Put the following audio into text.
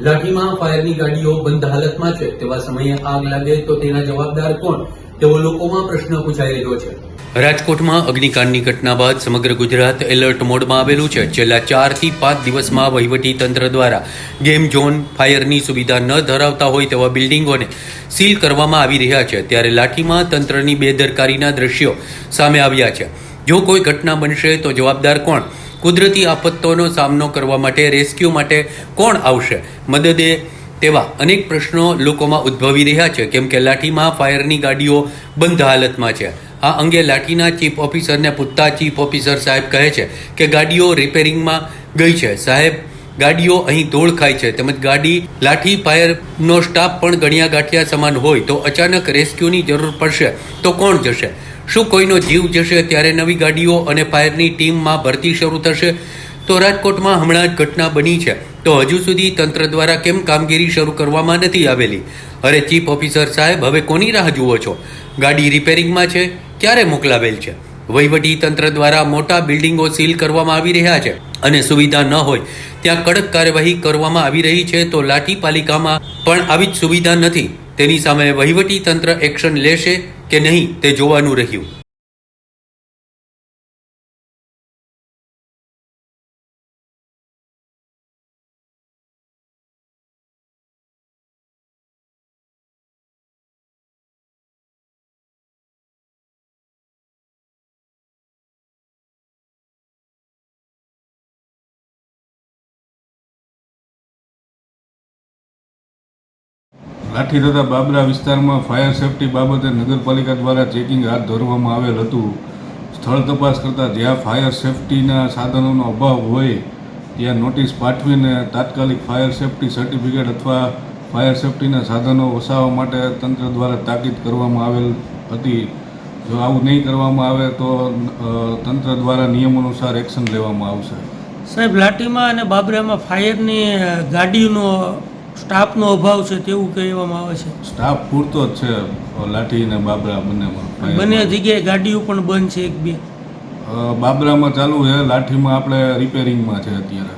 લાઠીમાં ફાયરની ગાડીઓ બંધ હાલતમાં છે. તેવા સમયે આગ લાગે તો તેના જવાબદાર કોણ? તેવો લોકોમાં પ્રશ્ન પૂછાઈ રહ્યો છે. રાજકોટમાં અગ્નિકાંડની ઘટના બાદ સમગ્ર ગુજરાત એલર્ટ મોડમાં આવેલું છે. છેલ્લા ચારથી પાંચ દિવસમાં વહીવટી તંત્ર દ્વારા ગેમ ઝોન ફાયરની સુવિધા ન ધરાવતા હોય તેવા બિલ્ડિંગોને સીલ કરવામાં આવી રહ્યા છે. ત્યારે લાઠીમાં તંત્રની બેદરકારીના દ્રશ્યો સામે આવ્યા છે. જો કોઈ ઘટના બનશે તો જવાબદાર કોણ? કુદરતી આફતોનો સામનો કરવા માટે, રેસ્ક્યુ માટે કોણ આવશે? મદદે તેવા અનેક પ્રશ્નો લોકોમાં ઉદ્ભવી રહ્યા છે. કેમ કે લાઠીમાં ફાયરની ગાડીઓ બંધ હાલતમાં છે. આ અંગે લાઠીના ચીફ ઓફિસરને પૂછતા ચીફ ઓફિસર સાહેબ કહે છે કે ગાડીઓ રિપેરિંગમાં ગઈ છે. સાહેબ ગાડીઓ અહીં ધોળ ખાય છે. તેમજ ગાડી લાઠી ફાયરનો સ્ટાફ પણ ગણ્યા ગાંઠિયા સમાન હોય. તો અચાનક રેસ્ક્યુની જરૂર પડશે તો કોણ જશે? શું કોઈનો જીવ જશે ત્યારે નવી ગાડીઓ અને ફાયરની ટીમમાં ભરતી શરૂ થશે? તો રાજકોટમાં હમણાં જ ઘટના બની છે. તો હજુ સુધી તંત્ર દ્વારા કેમ કામગીરી શરૂ કરવામાં નથી આવેલી? અરે, ચીફ ઓફિસર સાહેબ, હવે કોની રાહ જુઓ છો? ગાડી રિપેરિંગમાં છે? ક્યારે મોકલાવેલ છે? વહીવટી તંત્ર દ્વારા મોટા બિલ્ડિંગો સીલ કરવામાં આવી રહ્યા છે અને સુવિધા ન હોય ત્યાં કડક કાર્યવાહી કરવામાં આવી રહી છે તો લાઠી પાલિકામાં પણ આવી જ સુવિધા નથી. તેની સામે વહીવટી તંત્ર એક્શન લેશે કે નહીં તે જોવાનું રહ્યું. લાઠી તથા બાબરા વિસ્તારમાં ફાયર સેફટી બાબતે નગરપાલિકા દ્વારા ચેકિંગ હાથ ધરવામાં આવેલ હતું. સ્થળ તપાસ કરતાં જ્યાં ફાયર સેફટીના સાધનોનો અભાવ હોય, ત્યાં નોટિસ પાઠવીને તાત્કાલિક ફાયર સેફટી સર્ટિફિકેટ અથવા ફાયર સેફટીના સાધનો વસાવવા માટે તંત્ર દ્વારા તાકીદ કરવામાં આવેલ હતી. જો આવું નહીં કરવામાં આવે તો તંત્ર દ્વારા નિયમ અનુસાર એક્શન લેવામાં આવશે. સાહેબ, લાઠીમાં અને બાબરામાં ફાયરની ગાડીનો સ્ટાફનો અભાવ છે તેવું કહેવામાં આવે છે. સ્ટાફ પૂરતો જ છે લાઠી અને બાબરા બંનેમાં બંને જગ્યાએ ગાડીઓ પણ બંધ છે એક બે. બાબરામાં ચાલુ છે લાઠીમાં આપણે રિપેરિંગમાં છે અત્યારે.